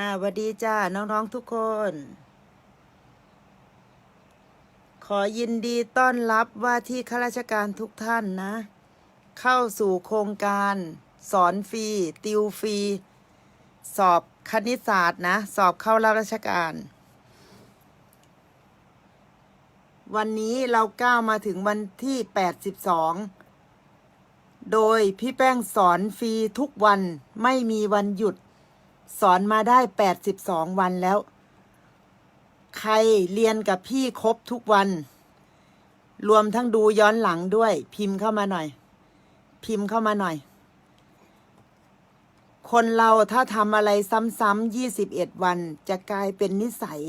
อ่าสวัสดีจ้า น้องๆทุกคน ขอยินดีต้อนรับว่าที่ข้าราชการทุกท่านนะ เข้าสู่โครงการ สอนฟรี ติวฟรี สอบคณิตศาสตร์นะ สอบเข้ารับราชการ วันนี้เราก้าวมาถึงวันที่ 82 โดยพี่แป้งสอนฟรีทุกวันไม่มีวันหยุด สอนมาได้82วันแล้ว ใครเรียนกับพี่ครบทุกวัน รวมทั้งดูย้อนหลังด้วย พิมพ์เข้ามาหน่อย พิมพ์เข้ามาหน่อย คนเราถ้าทำอะไรซ้ำๆ21วัน จะกลายเป็นนิสัย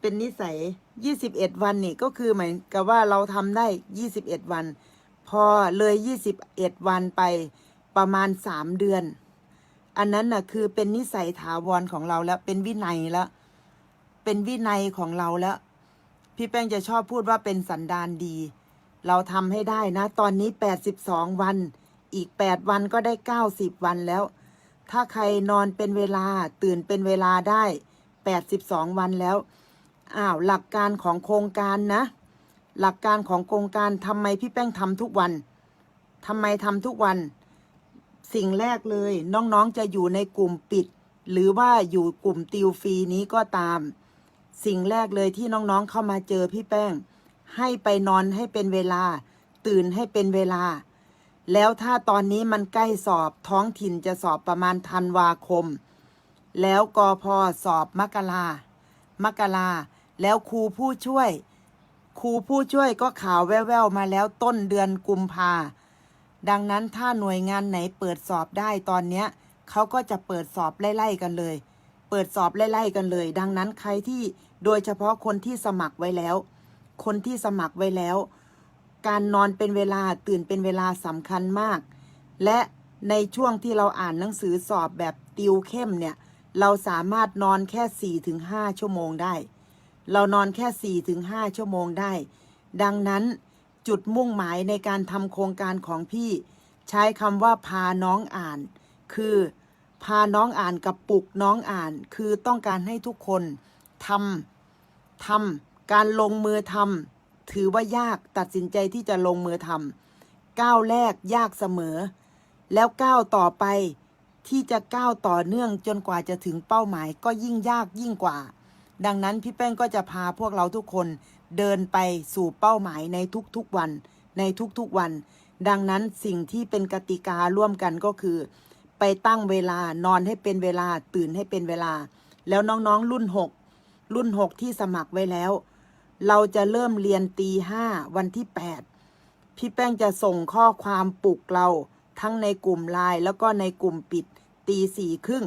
เป็นนิสัย21วันนี่ก็คือเหมือนกับว่าเราทำได้21วัน พอเลย21วันไปประมาณ3เดือน อันนั้นน่ะคือเป็นนิสัยถาวรของเราแล้ว เป็นวินัยแล้ว เป็นวินัยของเราแล้ว พี่แป้งจะชอบพูดว่าเป็นสันดานดี เราทำให้ได้นะ ตอนนี้82วัน อีก8วันก็ได้90วันแล้ว ถ้าใครนอนเป็นเวลาตื่นเป็นเวลาได้82วันแล้ว อ้าวหลักการของโครงการนะ หลักการของโครงการทำไมพี่แป้งทำทุกวันทำไมทำทุกวัน สิ่งแรกเลย น้องๆจะอยู่ในกลุ่มปิด หรือว่าอยู่กลุ่มติวฟรีนี้ก็ตาม สิ่งแรกเลยที่น้องๆเข้ามาเจอพี่แป้ง ให้ไปนอนให้เป็นเวลา ตื่นให้เป็นเวลา แล้วถ้าตอนนี้มันใกล้สอบท้องถิ่นจะสอบประมาณธันวาคม แล้วกอพอสอบมกรามกราแล้วครูผู้ช่วย ครูผู้ช่วยก็ข่าวแว่วๆมาแล้วต้นเดือนกุมภา ดังนั้นถ้าหน่วยงานไหนเปิดสอบได้ตอนเนี้ยเขาก็จะเปิดสอบไล่ๆกันเลย เปิดสอบไล่ๆกันเลย ดังนั้นใครที่โดยเฉพาะคนที่สมัครไว้แล้ว คนที่สมัครไว้แล้ว การนอนเป็นเวลาตื่นเป็นเวลาสำคัญมาก และในช่วงที่เราอ่านหนังสือสอบแบบติวเข้มเนี่ย เราสามารถนอนแค่4-5ชั่วโมงได้ เรานอนแค่4-5ชั่วโมงได้ ดังนั้น จุดมุ่งหมายในการทำโครงการของพี่ ใช้คำว่าพาน้องอ่าน คือพาน้องอ่านกับปลุกน้องอ่าน คือต้องการให้ทุกคนทำทำการลงมือทำถือว่ายากตัดสินใจที่จะลงมือทำก้าวแรกยากเสมอ แล้วก้าวต่อไปที่จะก้าวต่อเนื่องจนกว่าจะถึงเป้าหมายก็ยิ่งยากยิ่งกว่า ดังนั้นพี่แป้งก็จะพาพวกเราทุกคน เดินไปสู่เป้าหมายในทุกๆวัน ในทุกๆวัน ดังนั้นสิ่งที่เป็นกติการ่วมกันก็คือ ไปตั้งเวลานอนให้เป็นเวลาตื่นให้เป็นเวลา แล้วน้องๆรุ่น 6 รุ่น 6 ที่สมัครไว้แล้ว เราจะเริ่มเรียนตีห้าวันที่ 8 พี่แป้งจะส่งข้อความปลุกเราทั้งในกลุ่มไลน์แล้วก็ในกลุ่มปิดตีสี่ครึ่ง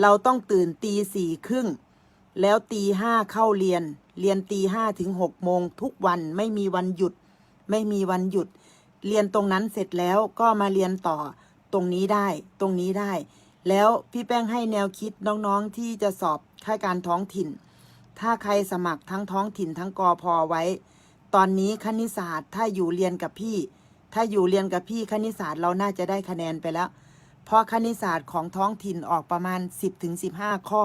เราต้องตื่นตีสี่ครึ่งแล้วตีห้าเข้าเรียน เรียนตีห้าถึงหกโมงทุกวันไม่มีวันหยุด ไม่มีวันหยุด เรียนตรงนั้นเสร็จแล้วก็มาเรียนต่อตรงนี้ได้ ตรงนี้ได้ แล้วพี่แป้งให้แนวคิดน้องๆที่จะสอบข้าการท้องถิ่น ถ้าใครสมัครทั้งท้องถิ่นทั้งกอพอไว้ ตอนนี้คณิตศาสตร์ถ้าอยู่เรียนกับพี่ ถ้าอยู่เรียนกับพี่คณิตศาสตร์เราน่าจะได้คะแนนไปแล้วเพราะคณิตศาสตร์ของท้องถิ่นออกประมาณ 10ถึง15 ข้อ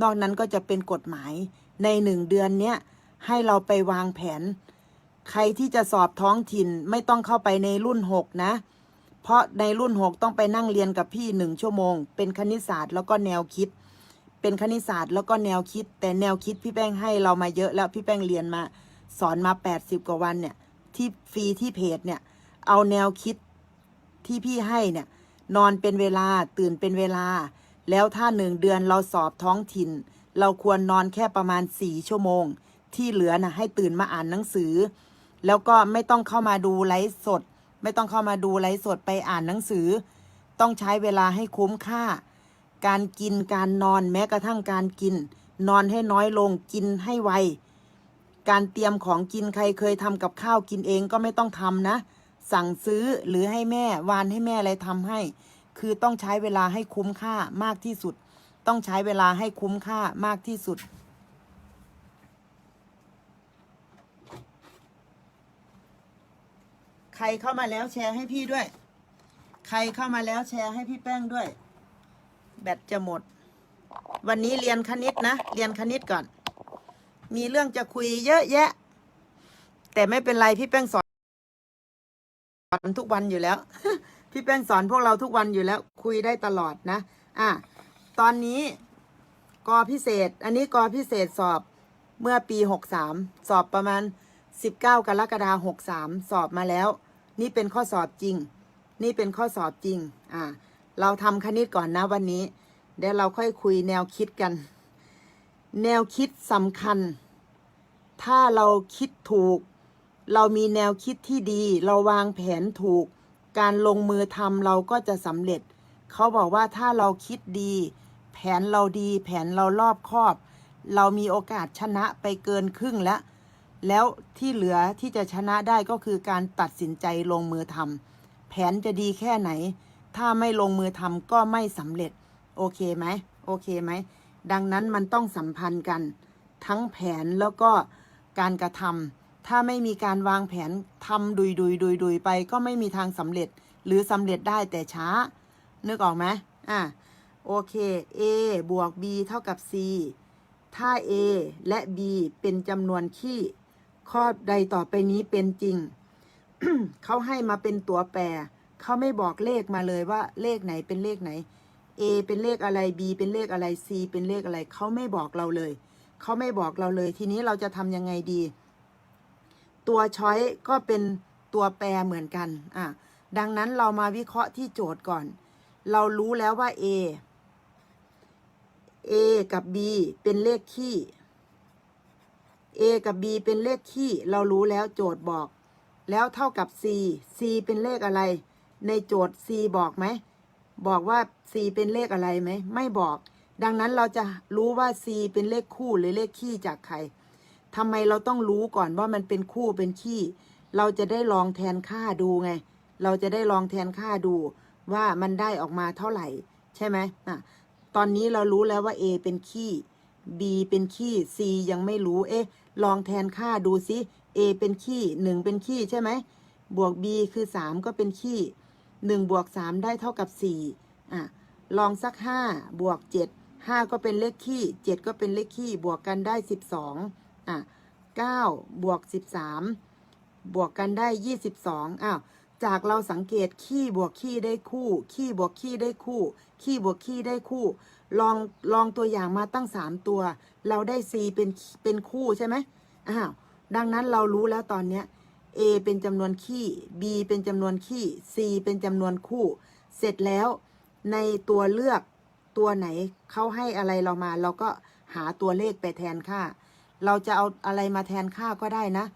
นอกนั้นก็จะเป็นกฎหมาย ในหนึ่งเดือนเนี้ยให้เราไปวางแผน ใครที่จะสอบท้องถิ่นไม่ต้องเข้าไปในรุ่น6นะ เพราะในรุ่น6ต้องไปนั่งเรียนกับพี่หนึ่งชั่วโมง เป็นคณิตศาสตร์แล้วก็แนวคิด เป็นคณิตศาสตร์แล้วก็แนวคิด แต่แนวคิดพี่แป้งให้เรามาเยอะแล้วพี่แป้งเรียนมาสอนมา 80 กว่าวันเนี่ย ที่ฟรีที่เพจเนี่ย เอาแนวคิดที่พี่ให้เนี่ย นอนเป็นเวลาตื่นเป็นเวลา แล้วถ้าหนึ่งเดือนเราสอบท้องถิ่น เราควรนอนแค่ประมาณสี่ชั่วโมง ที่เหลือนะให้ตื่นมาอ่านหนังสือ แล้วก็ไม่ต้องเข้ามาดูไลฟ์สด ไม่ต้องเข้ามาดูไลฟ์สดไปอ่านหนังสือ ต้องใช้เวลาให้คุ้มค่า การกินการนอนแม้กระทั่งการกิน นอนให้น้อยลงกินให้ไวการเตรียมของกินใครเคยทำกับข้าวกินเองก็ไม่ต้องทำนะ สั่งซื้อหรือให้แม่วานให้แม่อะไรทำให้ คือต้องใช้เวลาให้คุ้มค่ามากที่สุด ต้องใช้เวลาให้คุ้มค่ามากที่สุด ใครเข้ามาแล้วแชร์ให้พี่ด้วย ใครเข้ามาแล้วแชร์ให้พี่แป้งด้วย แบตจะหมด วันนี้เรียนคณิตนะ เรียนคณิตก่อน มีเรื่องจะคุยเยอะแยะ แต่ไม่เป็นไรพี่แป้งสอนสอนทุกวันอยู่แล้ว พี่แป้งสอนพวกเราทุกวันอยู่แล้ว คุยได้ตลอดนะ อะ ตอนนี้กอพิเศษ อันนี้กอพิเศษสอบเมื่อปีหกสามสอบประมาณสิบเก้ากรกฎาหกสามสอบมาแล้ว นี่เป็นข้อสอบจริง นี่เป็นข้อสอบจริง อ่า เราทำคณิตก่อนนะวันนี้เดี๋ยวเราค่อยคุยแนวคิดกัน แนวคิดสำคัญ ถ้าเราคิดถูก เรามีแนวคิดที่ดี เราวางแผนถูก การลงมือทำเราก็จะสำเร็จ เขาบอกว่าถ้าเราคิดดี แผนเราดี แผนเรารอบคอบ เรามีโอกาสชนะไปเกินครึ่งแล้ว แล้วที่เหลือที่จะชนะได้ก็คือการตัดสินใจลงมือทำแผนจะดีแค่ไหน ถ้าไม่ลงมือทำก็ไม่สำเร็จ โอเคไหมโอเคไหม ดังนั้นมันต้องสัมพันธ์กัน ทั้งแผนแล้วก็การกระทำถ้าไม่มีการวางแผนทำดุยดุยดุยดุยไป ก็ไม่มีทางสำเร็จหรือสำเร็จได้แต่ช้า นึกออกไหมอะ โอเค A บวก B เท่ากับ C ถ้า A และ B เป็นจำนวนคี่ข้อใดต่อไปนี้เป็นจริง เขาให้มาเป็นตัวแปร เขาไม่บอกเลขมาเลยว่าเลขไหนเป็นเลขไหน A เป็นเลขอะไร B เป็นเลขอะไร C เป็นเลขอะไร เขาไม่บอกเราเลย เขาไม่บอกเราเลย ทีนี้เราจะทำยังไงดี ตัวช้อยก็เป็นตัวแปรเหมือนกัน อะ ดังนั้นเรามาวิเคราะห์ที่โจทย์ก่อน เรารู้แล้วว่า A A กับ B เป็นเลขคี่ A กับ B เป็นเลขคี่เรารู้แล้วโจทย์บอก แล้วเท่ากับ C C เป็นเลขอะไร ในโจทย์ C บอกไหม บอกว่า C เป็นเลขอะไรไหม ไม่บอก ดังนั้นเราจะรู้ว่า C เป็นเลขคู่หรือเลขคี่จากใครทำไมเราต้องรู้ก่อนว่ามันเป็นคู่เป็นคี่เราจะได้ลองแทนค่าดูไง เราจะได้ลองแทนค่าดูว่ามันได้ออกมาเท่าไหร่ ใช่ไหมอะ ตอนนี้เรารู้แล้วว่า A เป็นขี้ B เป็นขี้ C ยังไม่รู้ เอ๊ะ ลองแทนค่าดูซิ A เป็นขี้หนึ่งเป็นขี้ใช่ไหม บวก B คือสามก็เป็นขี้หนึ่งบวกสามได้เท่ากับสี่อะ ลองสักห้าบวกเจ็ดห้าก็เป็นเลขขี้เจ็ดก็เป็นเลขขี้ บวกกันได้สิบสองอะเก้าบวกสิบสามบวกกันได้ยี่สิบสองอ้าว จากเราสังเกตขี้บวกขี้ได้คู่ ขี้บวกขี้ได้คู่ ขี้บวกขี้ได้คู่ ลองลองตัวอย่างมาตั้งสามตัว เราได้ C เป็นเป็นคู่ใช่ไหมอ้าวดังนั้นเรารู้แล้วตอนเนี้ย A เป็นจำนวนขี้ B เป็นจำนวนขี้ C เป็นจำนวนคู่ เสร็จแล้วในตัวเลือกตัวไหนเขาให้อะไรเรามา เราก็หาตัวเลขไปแทนค่า เราจะเอาอะไรมาแทนค่าก็ได้นะ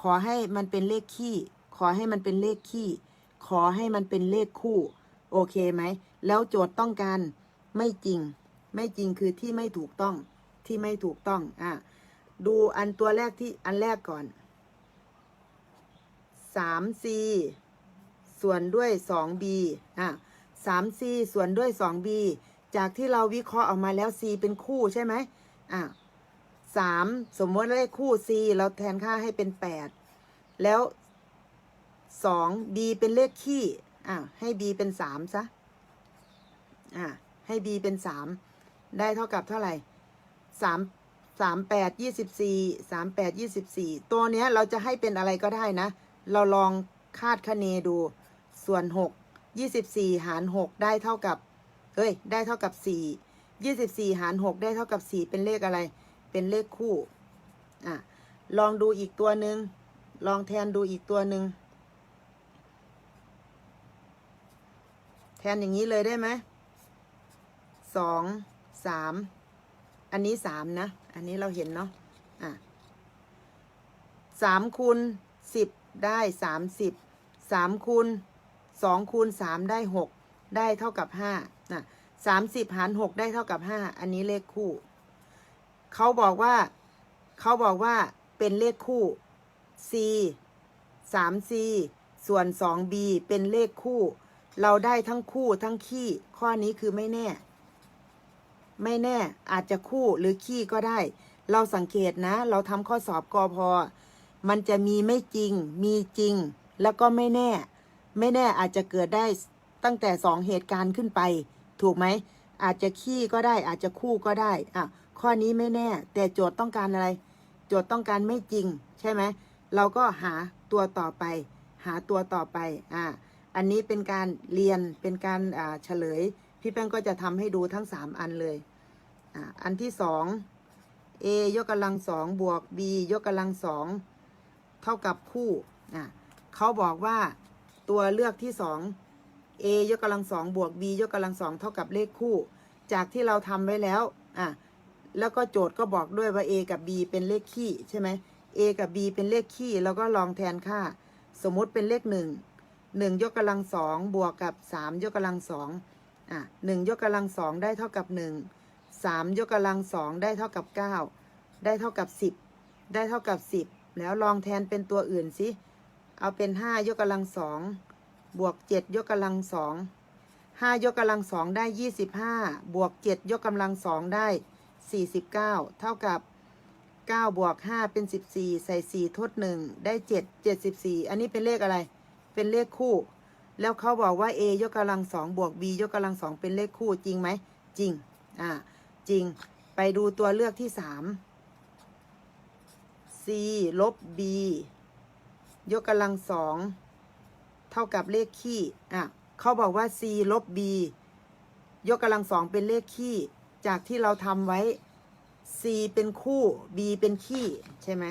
ขอให้มันเป็นเลขขี้ ขอให้มันเป็นเลขขี้ ขอให้มันเป็นเลขคู่ โอเคไหม แล้วโจทย์ต้องการไม่จริง ไม่จริงคือที่ไม่ถูกต้อง ที่ไม่ถูกต้อง อะ ดูอันตัวแรกที่อันแรกก่อน 3c ส่วนด้วย 2b อะ 3c ส่วนด้วย 2b จากที่เราวิเคราะห์ออกมาแล้ว c เป็นคู่ใช่ไหมอะสามสมมติเลขคู่ c เราแทนค่าให้เป็น 8 แล้ว 2 b เป็นเลขคี่อะให้ b เป็น3ซะอะให้ b เป็น3ได้เท่ากับเท่าไหร่3 3 8 24 3 8 24ตัวเนี้ยเราจะให้เป็นอะไรก็ได้นะ เราลองคาดคะเนดู ส่วน6 24หาร6ได้เท่ากับเฮ้ย ได้เท่ากับ4 24หาร6ได้เท่ากับ4เป็นเลขอะไร เป็นเลขคู่ อะ ลองดูอีกตัวหนึ่งลองแทนดูอีกตัวหนึ่ง แท นอย่างนี้เลยได้ไหมสองสามอันนี้สามนะ อันนี้เราเห็นเนาะอะสามคูณสิบได้สามสิบสามคูณสองคูณสามได้หกได้เท่ากับห้านะสามสิบหารหกได้เท่ากับห้าอันนี้เลขคู่ เขาบอกว่าเขาบอกว่าเป็นเลขคู่ c 3 c ส่วน 2 b เป็นเลขคู่ เราได้ทั้งคู่ทั้งขี้ ข้อนี้คือไม่แน่ ไม่แน่ อาจจะคู่หรือขี้ก็ได้ เราสังเกตนะ เราทำข้อสอบกอพอ มันจะมีไม่จริง มีจริง แล้วก็ไม่แน่ ไม่แน่อาจจะเกิดได้ตั้งแต่สองเหตุการณ์ขึ้นไป ถูกไหม อาจจะขี้ก็ได้ อาจจะคู่ก็ได้อะข้อนี้ไม่แน่ แต่โจทย์ต้องการอะไร โจทย์ต้องการไม่จริง ใช่ไหม เราก็หาตัวต่อไป หาตัวต่อไป อ่า อันนี้เป็นการเรียนเป็นการเฉลย พี่แป้งก็จะทำให้ดูทั้ง 3 อันเลยออันที่สอง a ยกกำลังสองบวก b ยกกำลังสองเท่ากับคู่เขาบอกว่าตัวเลือกที่สอง a ยกกำลังสองบวก b ยกกำลังสองเท่ากับเลขคู่ จากที่เราทำไว้แล้วอะแล้วก็โจทย์ก็บอกด้วยว่า a กับ b เป็นเลขคี่ใช่ไหม a กับ b เป็นเลขคี่แล้วก็ลองแทนค่า สมมติเป็นเลขหนึ่ง หนึ่งยกกำลังสองบวกกับสามยกกำลังสองอะหนึ่งยกกำลังสองได้เท่ากับหนึ่งสามยกกำลังสองได้เท่ากับเก้าได้เท่ากับสิบได้เท่ากับสิบแล้วลองแทนเป็นตัวอื่นสิเอาเป็นห้ายกกำลังสองบวกเจ็ดยกกำลังสองห้ายกกำลังสองได้ยี่สิบห้าบวกเจ็ดยกกำลังสองได้สี่สิบเก้าเท่ากับ9บวก5เป็น14ใส่4ทด1ได้7 74อันนี้เป็นเลขอะไร เป็นเลขคู่ แล้วเขาบอกว่า a ยกกำลัง2บวก b ยกกำลัง2เป็นเลขคู่จริงไหมจริงอ่าจริงไปดูตัวเลือกที่3 c ลบ b ยกกำลัง2เท่ากับเลขคี่อะเขาบอกว่า c ลบ b ยกกำลัง2เป็นเลขคี่จากที่เราทำไว้ C เป็นคู่ B เป็นขี้ ใช่ไหม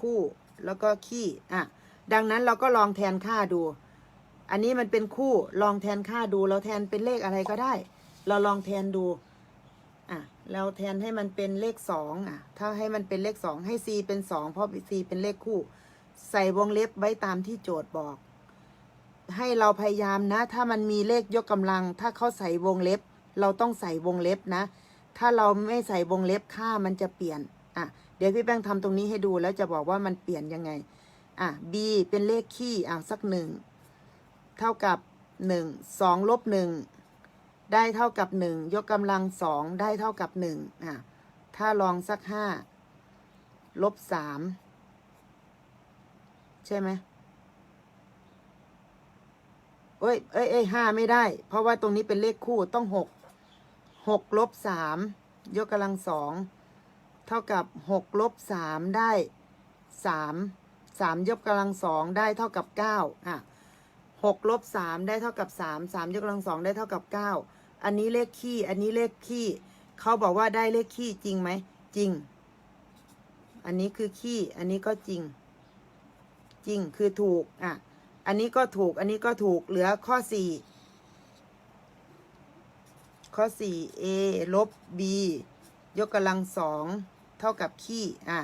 คู่ แล้วก็ขี้อะดังนั้นเราก็ลองแทนค่าดู อันนี้มันเป็นคู่ลองแทนค่าดู เราแทนเป็นเลขอะไรก็ได้ เราลองแทนดูอะเราแทนให้มันเป็นเลขสองอะ ถ้าให้มันเป็นเลขสองให้ C เป็นสองเพราะ C เป็นเลขคู่ ใส่วงเล็บไว้ตามที่โจทย์บอก ให้เราพยายามนะ ถ้ามันมีเลขยกกำลัง ถ้าเขาใส่วงเล็บ เราต้องใส่วงเล็บนะ ถ้าเราไม่ใส่วงเล็บค่ามันจะเปลี่ยน อะเดี๋ยวพี่แป้งทำตรงนี้ให้ดูแล้วจะบอกว่ามันเปลี่ยนยังไง อะ b เป็นเลขคี่อะสักหนึ่งเท่ากับหนึ่งสองลบหนึ่งได้เท่ากับหนึ่งยกกำลังสองได้เท่ากับหนึ่งอะถ้าลองสักห้าลบสามใช่ไหมเอ้ยเอ้ยเอ้ยห้าไม่ได้ เพราะว่าตรงนี้เป็นเลขคู่ต้องหกหกลบสามยกกำลังสอง เท่ากับหกลบสามได้สามสามยกกำลังสองได้เท่ากับเก้าอะหกลบสามได้เท่ากับสามสามยกกำลังสองได้เท่ากับเก้าอันนี้เลขคี่อันนี้เลขคี่เขาบอกว่าได้เลขคี่จริงไหม จริง อันนี้คือคี่อันนี้ก็จริง จริงคือถูก อะ อันนี้ก็ถูก อันนี้ก็ถูก เหลือข้อสี่ ข้อ4 a ลบ b ยกกำลังสอง เท่ากับขี้อะ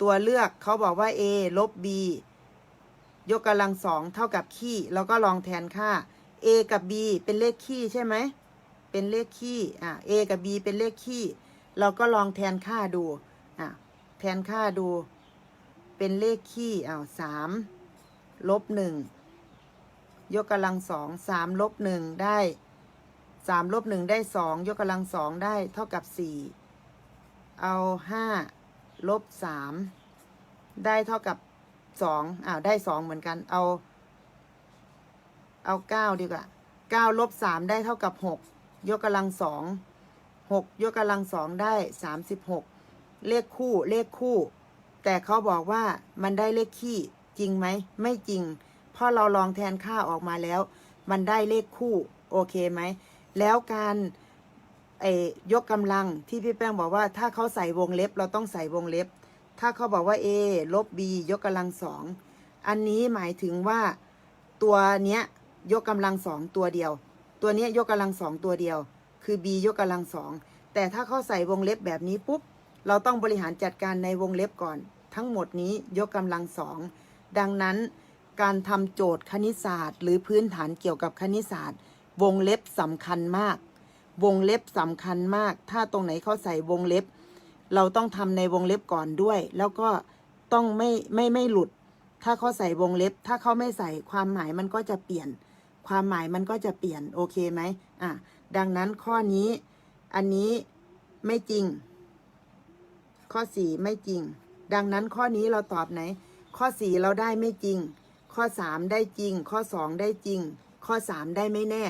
ตัวเลือกเขาบอกว่า a ลบ b ยกกำลังสองเท่ากับขี้เราก็ลองแทนค่า a กับ b เป็นเลขขี้ใช่ไหมเป็นเลขขี้อะ a กับ b เป็นเลขขี้เราก็ลองแทนค่าดูอะแทนค่าดู เป็นเลขขี้อ้าวสามลบหนึ่งยกกำลังสองสามลบหนึ่งได้สามลบหนึ่งได้สองยกกำลังสองได้เท่ากับสี่ เอาห้าลบสามได้เท่ากับสองอ้าวได้สองเหมือนกัน เอา เอาเก้าดีกว่าเก้าลบสามได้เท่ากับหกยกกำลังสองหกยกกำลังสองได้สามสิบหกเลขคู่เลขคู่ แต่เขาบอกว่ามันได้เลขขี้จริงไหม ไม่จริง เพราะเราลองแทนค่าออกมาแล้ว มันได้เลขคู่ โอเคไหม แล้วการ ไอยกกำลังที่พี่แป้งบอกว่าถ้าเขาใส่วงเล็บ เราต้องใส่วงเล็บ ถ้าเขาบอกว่า a ลบ b ยกกำลังสองอันนี้หมายถึงว่าตัวเนี้ยยกกำลังสองตัวเดียว ตัวเนี้ยยกกำลังสองตัวเดียว คือ b ยกกำลังสองแต่ถ้าเขาใส่วงเล็บแบบนี้ปุ๊บเราต้องบริหารจัดการในวงเล็บก่อน ทั้งหมดนี้ยกกำลังสองดังนั้นการทำโจทย์คณิตศาสตร์ หรือพื้นฐานเกี่ยวกับคณิตศาสตร์ วงเล็บสำคัญมาก วงเล็บสำคัญมาก ถ้าตรงไหนเขาใส่วงเล็บ เราต้องทำในวงเล็บก่อนด้วย แล้วก็ต้องไม่ไม่ไม่หลุด ถ้าเขาใส่วงเล็บ ถ้าเขาไม่ใส่ความหมายมันก็จะเปลี่ยน ความหมายมันก็จะเปลี่ยนโอเคไหมอะดังนั้นข้อนี้ อันนี้ไม่จริง ข้อสี่ไม่จริง ดังนั้นข้อนี้เราตอบไหน ข้อสี่เราได้ไม่จริง ข้อสามได้จริง ข้อสองได้จริง ข้อสามได้ไม่แน่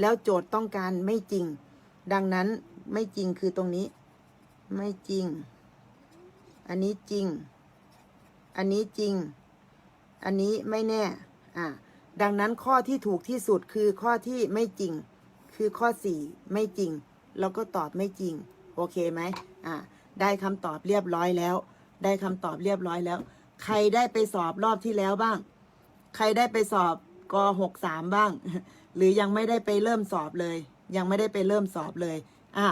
แล้วโจทย์ต้องการไม่จริง ดังนั้นไม่จริงคือตรงนี้ ไม่จริง อันนี้จริง อันนี้จริง อันนี้ไม่แน่ อ่า ดังนั้นข้อที่ถูกที่สุดคือข้อที่ไม่จริง คือข้อสี่ไม่จริง แล้วก็ตอบไม่จริง โอเคไหมอ่า ได้คำตอบเรียบร้อยแล้ว ได้คำตอบเรียบร้อยแล้ว ใครได้ไปสอบรอบที่แล้วบ้าง ใครได้ไปสอบกหกสามบ้าง หรือยังไม่ได้ไปเริ่มสอบเลย ยังไม่ได้ไปเริ่มสอบเลยอ่า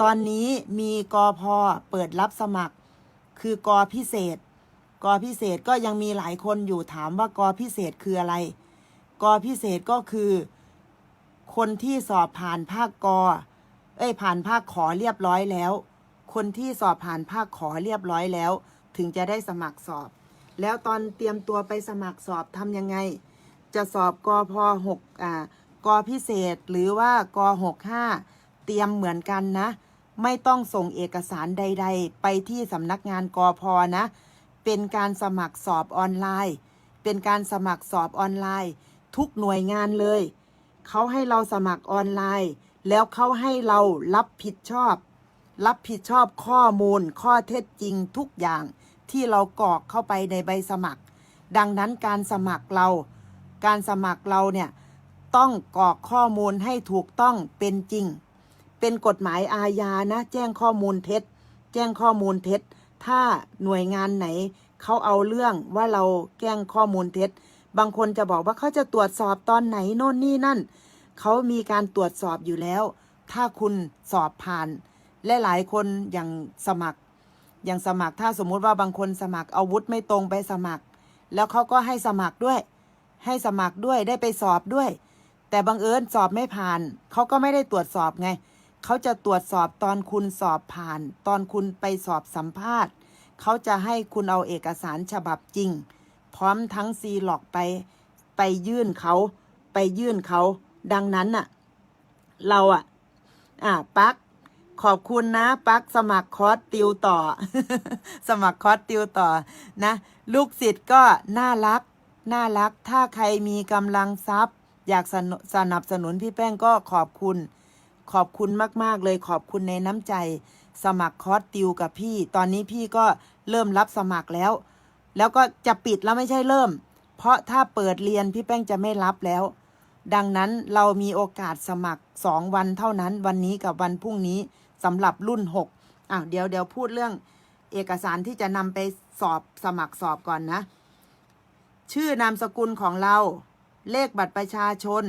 ตอนนี้มีกอพอเปิดรับสมัคร คือกอพิเศษ กอพิเศษก็ยังมีหลายคนอยู่ถามว่ากอพิเศษคืออะไร กอพิเศษก็คือ คนที่สอบผ่านภาคกอเอ้ยผ่านภาคขอเรียบร้อยแล้ว คนที่สอบผ่านภาคขอเรียบร้อยแล้ว ถึงจะได้สมัครสอบ แล้วตอนเตรียมตัวไปสมัครสอบทำยังไง จะสอบกอพหกอ่า กอพิเศษหรือว่ากอหกห้าเตรียมเหมือนกันนะ ไม่ต้องส่งเอกสารใด ๆ ไปที่สำนักงานกอพอนะ เป็นการสมัครสอบออนไลน์ เป็นการสมัครสอบออนไลน์ ทุกหน่วยงานเลย เขาให้เราสมัครออนไลน์ แล้วเขาให้เรารับผิดชอบ รับผิดชอบข้อมูลข้อเท็จจริงทุกอย่างที่เรากรอกเข้าไปในใบสมัคร ดังนั้นการสมัครเรา การสมัครเราเนี่ย ต้องกรอกข้อมูลให้ถูกต้องเป็นจริง เป็นกฎหมายอาญานะ แจ้งข้อมูลเท็จ แจ้งข้อมูลเท็จ ถ้าหน่วยงานไหนเขาเอาเรื่องว่าเราแกล้งข้อมูลเท็จ บางคนจะบอกว่าเขาจะตรวจสอบตอนไหนโน่นนี่นั่น เขามีการตรวจสอบอยู่แล้ว ถ้าคุณสอบผ่าน และหลายคนอย่างสมัคร อย่างสมัครถ้าสมมุติว่าบางคนสมัครอาวุธไม่ตรงไปสมัคร แล้วเขาก็ให้สมัครด้วย ให้สมัครด้วยได้ไปสอบด้วย แต่บังเอิญสอบไม่ผ่าน เขาก็ไม่ได้ตรวจสอบไง เขาจะตรวจสอบตอนคุณสอบผ่าน ตอนคุณไปสอบสัมภาษณ์ เขาจะให้คุณเอาเอกสารฉบับจริง พร้อมทั้งซีลอกไป ไปยื่นเขา ไปยื่นเขา ดังนั้นน่ะ เราอะ อะปักขอบคุณนะ ปักสมัครคอร์สติวต่อ สมัครคอร์สติวต่อนะ ลูกศิษย์ก็น่ารัก น่ารัก ถ้าใครมีกำลังทรัพย์ อยากสนับสนุนพี่แป้งก็ขอบคุณ ขอบคุณมาก ๆ เลยขอบคุณในน้ำใจ สมัครคอร์สติวกับพี่ ตอนนี้พี่ก็เริ่มรับสมัครแล้ว แล้วก็จะปิดแล้วไม่ใช่เริ่ม เพราะถ้าเปิดเรียนพี่แป้งจะไม่รับแล้ว ดังนั้นเรามีโอกาสสมัครสองวันเท่านั้น วันนี้กับวันพรุ่งนี้สำหรับรุ่นหกอะเดี๋ยวเดี๋ยวพูดเรื่องเอกสารที่จะนำไปสอบสมัครสอบก่อนนะ ชื่อนามสกุลของเรา เลขบัตรประชาชน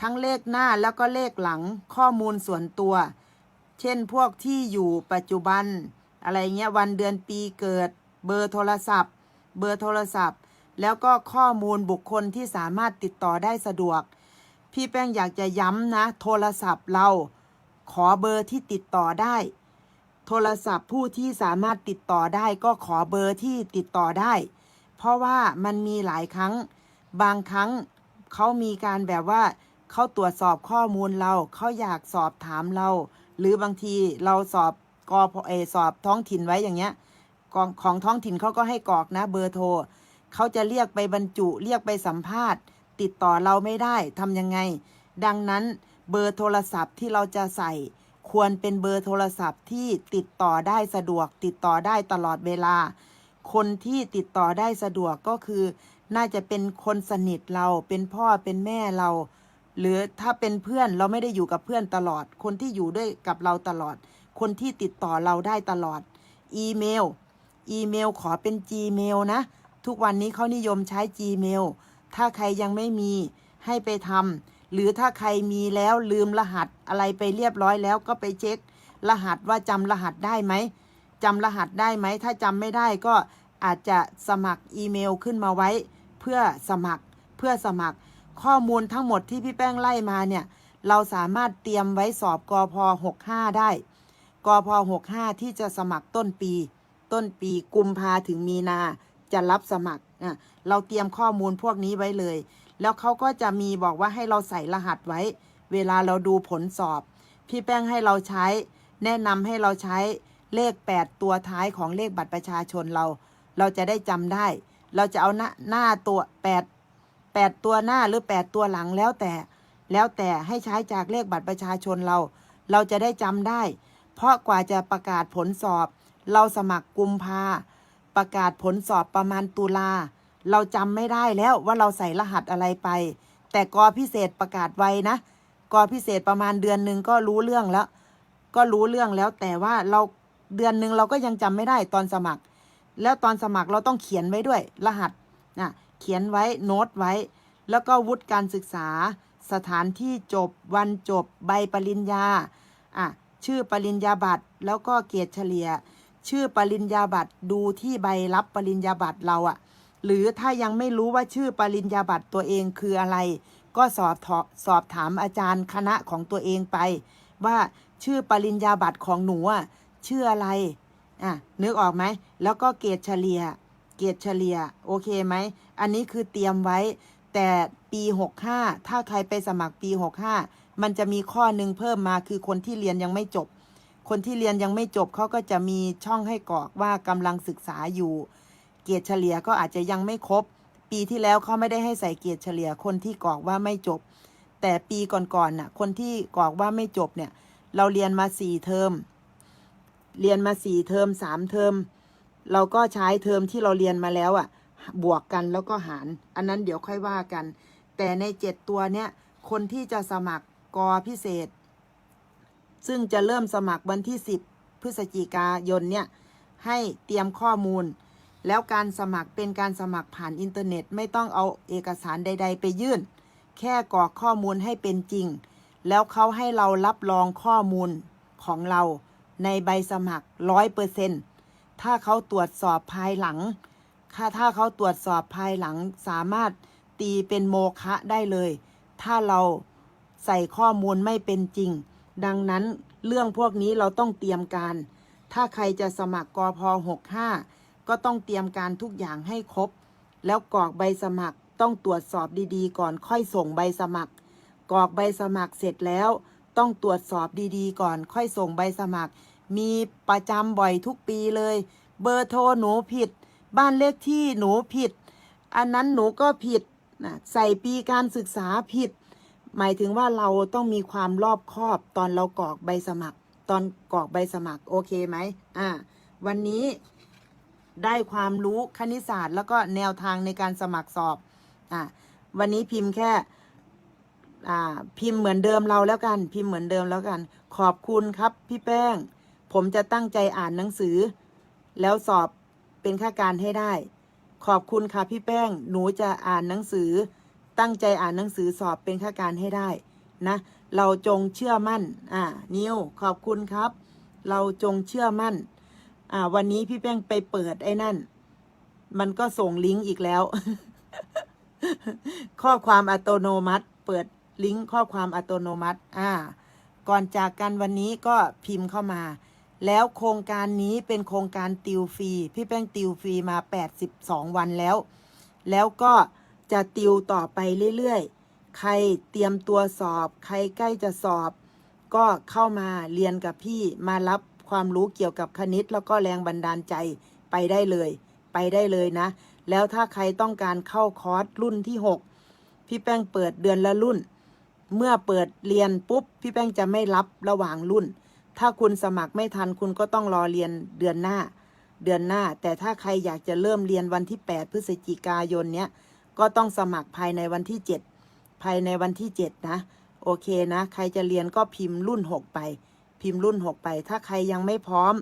ทั้งเลขหน้าแล้วก็เลขหลังข้อมูลส่วนตัว เช่นพวกที่อยู่ปัจจุบัน อะไรเงี้ยวันเดือนปีเกิด เบอร์โทรศัพท์ เบอร์โทรศัพท์ แล้วก็ข้อมูลบุคคลที่สามารถติดต่อได้สะดวก พี่แป้งอยากจะย้ำนะ โทรศัพท์เราขอเบอร์ที่ติดต่อได้ โทรศัพท์ผู้ที่สามารถติดต่อได้ก็ขอเบอร์ที่ติดต่อได้ เพราะว่ามันมีหลายครั้ง บางครั้ง เขามีการแบบว่าเขาตรวจสอบข้อมูลเราเขาอยากสอบถามเรา หรือบางทีเราสอบกอพเอสอบท้องถิ่นไว้อย่างเงี้ยกองของท้องถิ่นเขาก็ให้กรอกนะเบอร์โทรเขาจะเรียกไปบรรจุ เรียกไปสัมภาษณ์ ติดต่อเราไม่ได้ทำยังไง ดังนั้นเบอร์โทรศัพท์ที่เราจะใส่ ควรเป็นเบอร์โทรศัพท์ที่ติดต่อได้สะดวก ติดต่อได้ตลอดเวลา คนที่ติดต่อได้สะดวกก็คือ น่าจะเป็นคนสนิทเราเป็นพ่อเป็นแม่เรา หรือถ้าเป็นเพื่อนเราไม่ได้อยู่กับเพื่อนตลอด คนที่อยู่ด้วยกับเราตลอด คนที่ติดต่อเราได้ตลอด อีเมล อีเมลขอเป็น Gmail นะ ทุกวันนี้เขานิยมใช้ Gmail ถ้าใครยังไม่มีให้ไปทำหรือถ้าใครมีแล้วลืมรหัสอะไรไปเรียบร้อยแล้วก็ไปเช็ค รหัสว่าจำรหัสได้ไหมจำรหัสได้ไหม ถ้าจำไม่ได้ก็อาจจะสมัครอีเมลขึ้นมาไว้ พื่อสมัครเพื่อสมัคร ข้อมูลทั้งหมดที่พี่แป้งไล่มาเนี่ย เราสามารถเตรียมไว้สอบกอพ65 ได้กพ65 ที่จะสมัครต้นปี ต้นปีกุมภาถึงมีนาจะรับสมัครอะเราเตรียมข้อมูลพวกนี้ไว้เลย แล้วเขาก็จะมีบอกว่าให้เราใส่รหัสไว้ เวลาเราดูผลสอบ พี่แป้งให้เราใช้ แนะนำให้เราใช้เลข 8 ตัวท้ายของเลขบัตรประชาชนเรา เราจะได้จำได้ เราจะเอาหน้าหน้าตัว8 8ตัวหน้าหรือ8ตัวหลังแล้วแต่ แล้วแต่ให้ใช้จากเลขบัตรประชาชนเรา เราจะได้จำได้ เพราะกว่าจะประกาศผลสอบ เราสมัครกุมภาประกาศผลสอบประมาณตุลาเราจำไม่ได้แล้วว่าเราใส่รหัสอะไรไป แต่กอพิเศษประกาศไว้นะกอพิเศษประมาณเดือนหนึ่งก็รู้เรื่องแล้ว ก็รู้เรื่องแล้วแต่ว่าเราเดือนหนึ่งเราก็ยังจำไม่ได้ตอนสมัคร แล้วตอนสมัครเราต้องเขียนไว้ด้วย รหัสนะเขียนไว้โน้ตไว้ แล้วก็วุฒิการศึกษา สถานที่จบ วันจบ ใบปริญญาอะชื่อปริญญาบัตรแล้วก็เกียรดเฉลี่ย ชื่อปริญญาบัตรดูที่ใบรับปริญญาบัตรเราอะหรือถ้ายังไม่รู้ว่าชื่อปริญญาบัตรตัวเองคืออะไร ก็สอบสอบถามอาจารย์คณะของตัวเองไป ว่าชื่อปริญญาบัตรของหนูอะชื่ออะไร อะนึกออกไหม แล้วก็เกรดเฉลี่ย เกรดเฉลี่ย โอเคไหม อันนี้คือเตรียมไว้ แต่ปี 65 ถ้าใครไปสมัครปี 65 มันจะมีข้อหนึ่งเพิ่มมาคือคนที่เรียนยังไม่จบ คนที่เรียนยังไม่จบเขาก็จะมีช่องให้กรอกว่ากำลังศึกษาอยู่ เกรดเฉลี่ยก็อาจจะยังไม่ครบ ปีที่แล้วเขาไม่ได้ให้ใส่เกรดเฉลี่ย คนที่กรอกว่าไม่จบ แต่ปีก่อนๆน่ะ คนที่กรอกว่าไม่จบเนี่ย เราเรียนมาสี่เทอม เรียนมาสี่เทอมสามเทอมเราก็ใช้เทอมที่เราเรียนมาแล้วอะ่ะ บวกกันแล้วก็หาร อันนั้นเดี๋ยวค่อยว่ากัน แต่ในเจ็ดตัวเนี้ยคนที่จะสมัครกอพิเศษ ซึ่งจะเริ่มสมัครวันที่10พฤศจิกายนเนี่ยให้เตรียมข้อมูล แล้วการสมัครเป็นการสมัครผ่านอินเทอร์เน็ต ไม่ต้องเอาเอกสารใด ๆ ไปยื่น แค่กรอกข้อมูลให้เป็นจริง แล้วเขาให้เรารับรองข้อมูลของเรา ในใบสมัครร้อยเปอร์เซ็นถ้าเขาตรวจสอบภายหลังถ้าถ้าเขาตรวจสอบภายหลังสามารถตีเป็นโมฆะได้เลย ถ้าเราใส่ข้อมูลไม่เป็นจริง ดังนั้นเรื่องพวกนี้เราต้องเตรียมการ ถ้าใครจะสมัครกอพ65 ก็ต้องเตรียมการทุกอย่างให้ครบ แล้วกรอกใบสมัครต้องตรวจสอบดีๆ ก่อนค่อยส่งใบสมัคร กรอกใบสมัครเสร็จแล้ว ต้องตรวจสอบดีๆ ก่อนค่อยส่งใบสมัคร มีประจำบ่อยทุกปีเลย เบอร์โทรหนูผิด บ้านเลขที่หนูผิด อันนั้นหนูก็ผิดนะใส่ปีการศึกษาผิด หมายถึงว่าเราต้องมีความรอบคอบตอนเรากรอกใบสมัคร ตอนกรอกใบสมัครโอเคไหมอ่าวันนี้ได้ความรู้คณิตศาสตร์ แล้วก็แนวทางในการสมัครสอบอ่าวันนี้พิมพ์แค่อ่าพิมพ์เหมือนเดิมเราแล้วกัน พิมพ์เหมือนเดิมแล้วกัน ขอบคุณครับพี่แป้ง ผมจะตั้งใจอ่านหนังสือ แล้วสอบเป็นข้าการให้ได้ ขอบคุณค่ะพี่แป้ง หนูจะอ่านหนังสือ ตั้งใจอ่านหนังสือสอบเป็นข้าการให้ได้นะ เราจงเชื่อมั่น อ่า นิว ขอบคุณครับ เราจงเชื่อมั่น อ่า วันนี้พี่แป้งไปเปิดไอ้นั่น มันก็ส่งลิงก์อีกแล้ว ข้อความอัตโนมัติ เปิดลิงก์ข้อความอัตโนมัติ อ่า ก่อนจากกันวันนี้ก็พิมพ์เข้ามา แล้วโครงการนี้เป็นโครงการติวฟรีพี่แป้งติวฟรีมา 82 วันแล้ว แล้วก็จะติวต่อไปเรื่อยๆ ใครเตรียมตัวสอบ ใครใกล้จะสอบ ก็เข้ามาเรียนกับพี่มารับความรู้เกี่ยวกับคณิต แล้วก็แรงบันดาลใจไปได้เลย ไปได้เลยนะ แล้วถ้าใครต้องการเข้าคอร์สรุ่นที่ 6 พี่แป้งเปิดเดือนละรุ่น เมื่อเปิดเรียนปุ๊บ พี่แป้งจะไม่รับระหว่างรุ่น ถ้าคุณสมัครไม่ทันคุณก็ต้องรอเรียนเดือนหน้า เดือนหน้า แต่ถ้าใครอยากจะเริ่มเรียนวันที่ 8 พฤศจิกายนเนี้ยก็ต้องสมัครภายในวันที่ 7 ภายในวันที่ 7 นะ โอเคนะ ใครจะเรียนก็พิมพ์รุ่น 6 ไป พิมพ์รุ่น 6 ไป ถ้าใครยังไม่พร้อม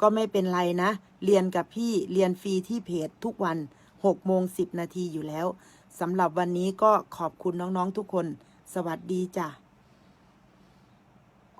ก็ไม่เป็นไรนะ เรียนกับพี่เรียนฟรีที่เพจทุกวัน6โมง10 นาทีอยู่แล้วสำหรับวันนี้ก็ขอบคุณน้องๆทุกคน สวัสดีจ้ะ